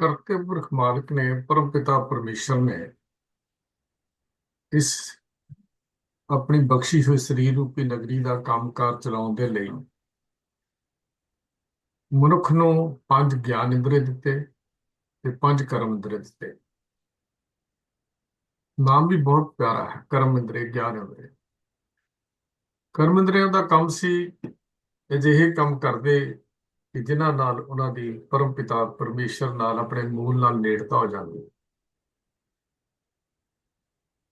ਕਰਤੇ ਪੁਰਖ ਮਾਲਕ ਨੇ, ਪਰਮ ਪਿਤਾ ਪਰਮੇਸ਼ਰ ਨੇ ਇਸ ਆਪਣੀ ਬਖਸ਼ੀ ਹੋਈ ਸਰੀਰ ਰੂਪੀ ਨਗਰੀ ਦਾ ਕੰਮ ਕਾਰ ਚਲਾਉਣ ਦੇ ਲਈ ਮਨੁੱਖ ਨੂੰ ਪੰਜ ਗਿਆਨ ਇੰਦਰੀ ਦਿੱਤੇ ਤੇ ਪੰਜ ਕਰਮ ਇੰਦਰੀ ਦਿੱਤੇ। ਨਾਮ ਵੀ ਬਹੁਤ ਪਿਆਰਾ ਹੈ, ਕਰਮ ਇੰਦਰੀ, ਗਿਆਨ ਇੰਦਰੀ। ਕਰਮ ਇੰਦਰੀਆਂ ਦਾ ਕੰਮ ਸੀ, ਅਜਿਹੇ ਕੰਮ ਕਰਦੇ ਕਿ ਜਿਨ੍ਹਾਂ ਨਾਲ ਉਹਨਾਂ ਦੀ ਪਰਮ ਪਿਤਾ ਪਰਮੇਸ਼ਰ ਨਾਲ ਆਪਣੇ ਮੂਲ ਨਾਲ ਨੇੜਤਾ ਹੋ ਜਾਂਦੀ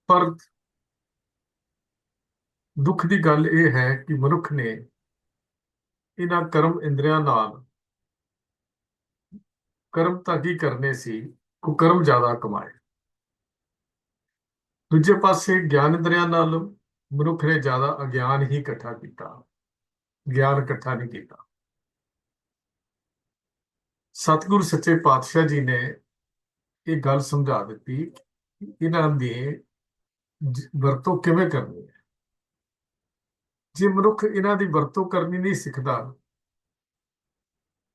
ਪਰ ਦੁੱਖ ਦੀ ਗੱਲ ਇਹ ਹੈ ਕਿ ਮਨੁੱਖ ਨੇ ਇਹਨਾਂ ਕਰਮ ਇੰਦਰੀਆਂ ਨਾਲ ਕਰਮ ਤਾਂ ਕੀ ਕਰਨੇ ਸੀ ਕੁਕਰਮ ਜ਼ਿਆਦਾ ਕਮਾਏ। ਦੂਜੇ ਪਾਸੇ ਗਿਆਨ ਇੰਦਰੀਆਂ ਨਾਲ ਮਨੁੱਖ ਨੇ ਜ਼ਿਆਦਾ ਅਗਿਆਨ ਹੀ ਇਕੱਠਾ ਕੀਤਾ, ਗਿਆਨ ਇਕੱਠਾ ਨਹੀਂ ਕੀਤਾ। ਸਤਿਗੁਰ ਸੱਚੇ ਪਾਤਸ਼ਾਹ ਜੀ ਨੇ ਇਹ ਗੱਲ ਸਮਝਾ ਦਿੱਤੀ ਕਿ ਇਹਨਾਂ ਦੀ ਵਰਤੋਂ ਕਿਵੇਂ ਕਰਨੀ ਹੈ? ਜੇ ਮਨੁੱਖ ਇਹਨਾਂ ਦੀ ਵਰਤੋਂ ਕਰਨੀ ਨਹੀਂ ਸਿੱਖਦਾ,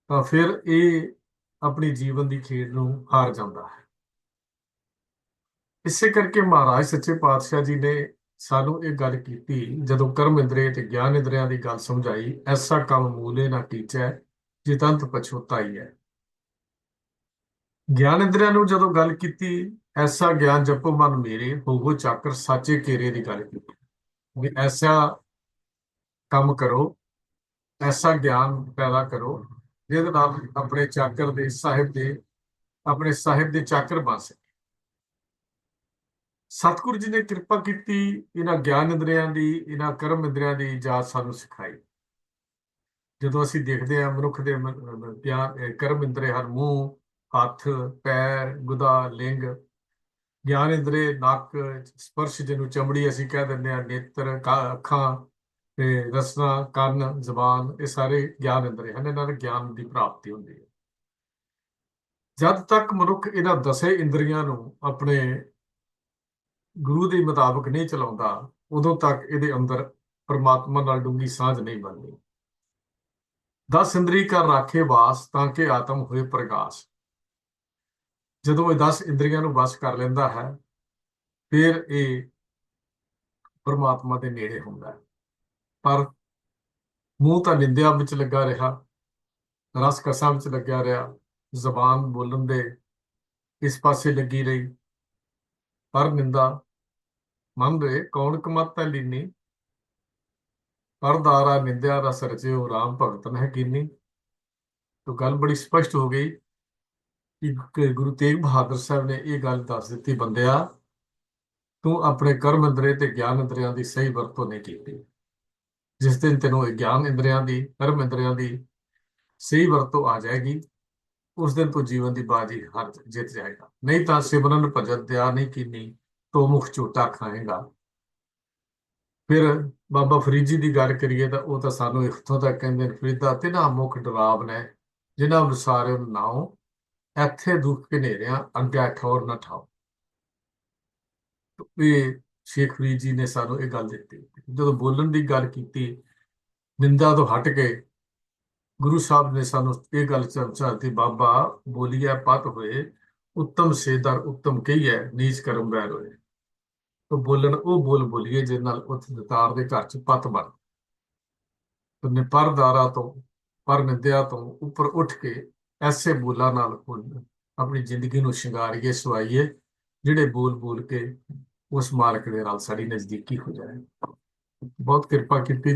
ਤਾਂ ਫਿਰ ਇਹ ਆਪਣੀ ਜੀਵਨ ਦੀ ਖੇਡ ਨੂੰ ਹਾਰ ਜਾਂਦਾ ਹੈ। ਇਸੇ ਕਰਕੇ ਮਹਾਰਾਜ ਸੱਚੇ ਪਾਤਸ਼ਾਹ ਜੀ ਨੇ ਸਾਨੂੰ ਇਹ ਗੱਲ ਕੀਤੀ, ਜਦੋਂ ਕਰਮ ਇੰਦਰੀ ਤੇ ਗਿਆਨ ਇੰਦਰੀਆਂ ਦੀ ਗੱਲ ਸਮਝਾਈ, ਐਸਾ ਕੰਮ ਮੂਲੇ ਨਾ ਕੀਚੈ, ਜਿਤੰਤ ਪਛੋਤਾਈ ਹੈ। ਗਿਆਨ ਇੰਦਰੀਆਂ ਨੂੰ ਜਦੋਂ ਗੱਲ ਕੀਤੀ, ਐਸਾ ਗਿਆਨ ਜਪੋ ਮਨ ਮੇਰੇ ਹੋਵੋ ਚਾਕਰ ਸਾਚੇ ਕੇਰੇ ਦੀ ਗੱਲ ਕੀਤੀ। ਵੀ ਐਸਾ ਕੰਮ ਕਰੋ, ਐਸਾ ਗਿਆਨ ਪੈਦਾ ਕਰੋ, ਜਿਹਦੇ ਨਾਲ ਆਪਣੇ ਚਾਕਰ ਦੇ ਸਾਹਿਬ ਦੇ, ਆਪਣੇ ਸਾਹਿਬ ਦੇ ਚਾਕਰ ਬਣ ਸਕੇ। ਸਤਿਗੁਰੂ ਜੀ ਨੇ ਕਿਰਪਾ ਕੀਤੀ ਇਹਨਾਂ ਗਿਆਨ ਇੰਦਰੀਆਂ ਦੀ, ਇਹਨਾਂ ਕਰਮ ਇੰਦਰੀਆਂ ਦੀ ਜਾਤ ਸਾਨੂੰ ਸਿਖਾਈ। ਜਦੋਂ ਅਸੀਂ ਦੇਖਦੇ ਹਾਂ ਮਨੁੱਖ ਦੇ ਮ- ਕਰਮ ਇੰਦਰੀ ਹਰ ਮੂੰਹ ਹੱਥ, ਪੈਰ, ਗੁਦਾ, ਲਿੰਗ, ਗਿਆਨ ਇੰਦਰੇ, ਨੱਕ, ਸਪਰਸ਼ ਜਿਹਨੂੰ ਚਮੜੀ ਅਸੀਂ ਕਹਿ ਦਿੰਦੇ ਹਾਂ, ਨੇਤਰ, ਕਾ- ਅੱਖਾਂ ਤੇ ਰਸਨਾ, ਕੰਨ, ਜ਼ਬਾਨ, ਇਹ ਸਾਰੇ ਗਿਆਨ ਇੰਦਰੇ ਹਨ, ਇਹਨਾਂ ਦੇ ਗਿਆਨ ਦੀ ਪ੍ਰਾਪਤੀ ਹੁੰਦੀ ਹੈ। ਜਦ ਤੱਕ ਮਨੁੱਖ ਇਹਨਾਂ ਦਸੇ ਇੰਦਰੀਆਂ ਨੂੰ ਆਪਣੇ ਗੁਰੂ ਦੇ ਮੁਤਾਬਕ ਨਹੀਂ ਚਲਾਉਂਦਾ, ਉਦੋਂ ਤੱਕ ਇਹਦੇ ਅੰਦਰ ਪਰਮਾਤਮਾ ਨਾਲ ਡੂੰਗੀ ਸਾਂਝ ਨਹੀਂ ਬਣਦੀ। ਦਸ ਇੰਦਰੀ ਕਰ ਰਾਖੇ ਵਾਸ ਤਾਂ ਕਿ ਆਤਮ ਹੋਏ ਪ੍ਰਕਾਸ਼ ਜਦੋਂ ਇਹ 10 ਇੰਦਰੀਆਂ ਨੂੰ ਵਸ ਕਰ ਲੈਂਦਾ ਹੈ, ਫਿਰ ਇਹ ਪਰਮਾਤਮਾ ਦੇ ਨੇੜੇ ਹੁੰਦਾ ਹੈ। ਪਰ ਮੂੰਹ ਤਾਂ ਨਿੰਦਿਆ ਵਿੱਚ ਲੱਗਾ ਰਿਹਾ, ਰਸ ਕਸਾਂ ਵਿੱਚ ਲੱਗਿਆ ਰਿਹਾ, ਜ਼ਬਾਨ ਬੋਲਣ ਦੇ ਇਸ ਪਾਸੇ ਲੱਗੀ ਰਹੀ। ਪਰ ਨਿੰਦਾ, ਮਨ ਰੇ ਕੌਣ ਕਮਤੈ ਲੀਨੀ? ਪਰਦਾਰਾ ਨਿੰਦਿਆ, ਰਸ ਰਚਿਓ, ਰਾਮ ਭਗਤ ਨਹਿ ਕੀਨੀ? ਤੋ ਗੱਲ ਬੜੀ ਸਪਸ਼ਟ ਹੋ ਗਈ। ਕਿ ਗੁਰੂ ਤੇਗ ਬਹਾਦਰ ਸਾਹਿਬ ਨੇ ਇਹ ਗੱਲ ਦੱਸ ਦਿੱਤੀ ਬੰਦਿਆ, ਤੂੰ ਆਪਣੇ ਕਰਮ ਇੰਦਰੀ ਤੇ ਗਿਆਨ ਇੰਦਰੀਆਂ ਦੀ ਸਹੀ ਵਰਤੋਂ ਨਹੀਂ ਕੀਤੀ। ਜਿਸ ਦਿਨ ਤੈਨੂੰ ਇਹ ਗਿਆਨ ਇੰਦਰੀਆਂ ਦੀ, ਕਰਮ ਇੰਦਰੀਆਂ ਦੀ ਸਹੀ ਵਰਤੋਂ ਆ ਜਾਏਗੀ, ਉਸ ਦਿਨ ਤੂੰ ਜੀਵਨ ਦੀ ਬਾਜੀ ਹਰ ਜਿੱਤ ਜਾਏਗਾ। ਨਹੀਂ ਤਾਂ ਸਿਮਰਨ ਭਜਨ ਦਿਆ ਨਹੀਂ ਕੀਨੀ, ਤੋ ਮੁਖ ਝੂਟਾ ਖਾਏਗਾ। ਫਿਰ ਬਾਬਾ ਫਰੀਦ ਜੀ ਦੀ ਗੱਲ ਕਰੀਏ ਤਾਂ ਉਹ ਤਾਂ ਸਾਨੂੰ ਇੱਥੋਂ ਤੱਕ ਕਹਿੰਦੇ ਨੇ, ਫਰੀਦਾ ਤਿਨਾ ਮੁਖ ਡਰਾਵ ਨੇ, ਜਿਨ੍ਹਾਂ ਵਿਸਾਰੇ ਨਾਉ ਇੱਥੇ ਦੁੱਖ ਘਨੇਰਿਆਂ ਅੰਗਿਆ ਠੌਰ ਨਾ ਠਾਓ। ਇਹ ਸ਼ੇਖ ਫਰੀਦ ਜੀ ਨੇ ਸਾਨੂੰ ਇਹ ਗੱਲ ਦਿੱਤੀ। ਜਦੋਂ ਬੋਲਣ ਦੀ ਗੱਲ ਕੀਤੀ, ਨਿੰਦਾ ਤੋਂ ਹਟ ਕੇ ਗੁਰੂ ਸਾਹਿਬ ਨੇ ਸਾਨੂੰ ਇਹ ਗੱਲ ਸਮਝਾਤੀ ਬਾਬਾ ਬੋਲੀਐ ਪਤ ਹੋਏ, ਉੱਤਮ ਸੇਦਰ ਉੱਤਮ ਕਹੀਐ, ਨੀਚ ਕਰਮ ਬੈਰ ਹੋਏ। ਤੋ ਬੋਲਣ, ਉਹ ਬੋਲ ਬੋਲੀਏ, ਜਿਹਦੇ ਨਾਲ ਉਸ ਦਤਾਰ ਦੇ ਘਰ ਚ ਪਤ ਬਣ। ਤੁਨੇ ਪਰਦਾਰਾ ਤੋਂ, ਪਰ ਨਿੰਦਿਆ ਤੋਂ ਉੱਪਰ ਉੱਠ ਕੇ ਐਸੇ ਬੋਲਾਂ ਨਾਲ ਆਪਣੀ ਜ਼ਿੰਦਗੀ ਨੂੰ ਸ਼ਿੰਗਾਰੀਏ ਸਵਾਈਏ ਜਿਹੜੇ ਬੋਲ ਬੋਲ ਕੇ ਉਸ ਮਾਲਕ ਦੇ ਨਾਲ ਸਾਡੀ ਨਜ਼ਦੀਕੀ ਹੋ ਜਾਏ। ਬਹੁਤ ਕਿਰਪਾ ਕੀਤੀ